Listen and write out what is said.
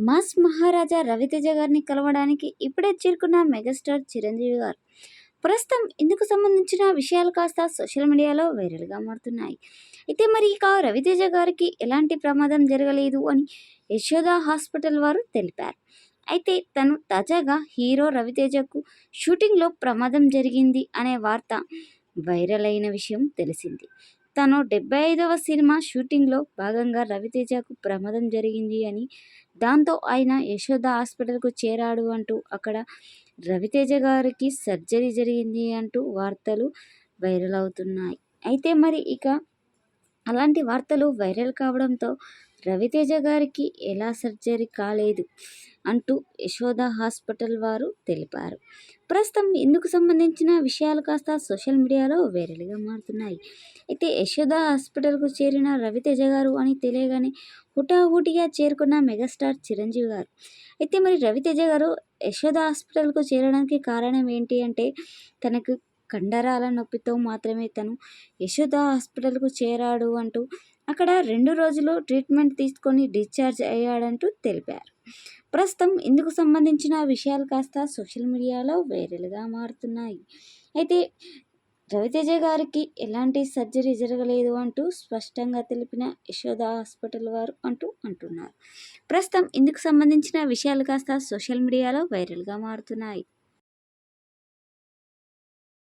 Mass మహారాజా రవితేజ గారిని కలవడానికి ఇప్పుడే చేరుకున్న మెగాస్టార్ చిరంజీవి గారు. ప్రస్తుతం ఇందుకు సంబంధించిన విషయాలు కాస్త సోషల్ మీడియాలో వైరల్గా మారుతున్నాయి. అయితే మరి ఇక రవితేజ గారికి ఎలాంటి ప్రమాదం జరగలేదు అని యశోద హాస్పిటల్ వారు తెలిపారు. అయితే తను తాజాగా హీరో రవితేజకు షూటింగ్లో ప్రమాదం జరిగింది అనే వార్త వైరల్ అయిన విషయం తెలిసింది. తను డెబ్బై ఐదవ సినిమా షూటింగ్లో భాగంగా రవితేజకు ప్రమాదం జరిగింది అని దాంతో ఆయన యశోద హాస్పిటల్కు చేరాడు అంటూ అక్కడ రవితేజ గారికి సర్జరీ జరిగింది అంటూ వార్తలు వైరల్ అవుతున్నాయి. అయితే మరి ఇక అలాంటి వార్తలు వైరల్ కావడంతో రవితేజ గారికి ఎలా సర్జరీ కాలేదు అంటూ యశోద హాస్పిటల్ వారు తెలిపారు. ప్రస్తుతం ఇందుకు సంబంధించిన విషయాలు కాస్త సోషల్ మీడియాలో వైరల్గా మారుతున్నాయి. అయితే యశోద హాస్పిటల్కు చేరిన రవితేజ గారు అని తెలియగానే హుటాహుటిగా చేరుకున్న మెగాస్టార్ చిరంజీవి గారు. అయితే మరి రవితేజ గారు యశోద హాస్పిటల్కు చేరడానికి కారణం ఏంటి అంటే తనకు కండరాల నొప్పితో మాత్రమే తను యశోద హాస్పిటల్కు చేరాడు అంటూ అక్కడ రెండు రోజులు ట్రీట్మెంట్ తీసుకొని డిశ్చార్జ్ అయ్యాడంటూ తెలిపారు. ప్రస్తుతం ఇందుకు సంబంధించిన విషయాలు కాస్త సోషల్ మీడియాలో వైరల్గా మారుతున్నాయి. అయితే రవితేజ గారికి ఎలాంటి సర్జరీ జరగలేదు అంటూ స్పష్టంగా తెలిపిన యశోద హాస్పిటల్ వారు అంటూ అంటున్నారు. ప్రస్తుతం ఇందుకు సంబంధించిన విషయాలు కాస్త సోషల్ మీడియాలో వైరల్గా మారుతున్నాయి.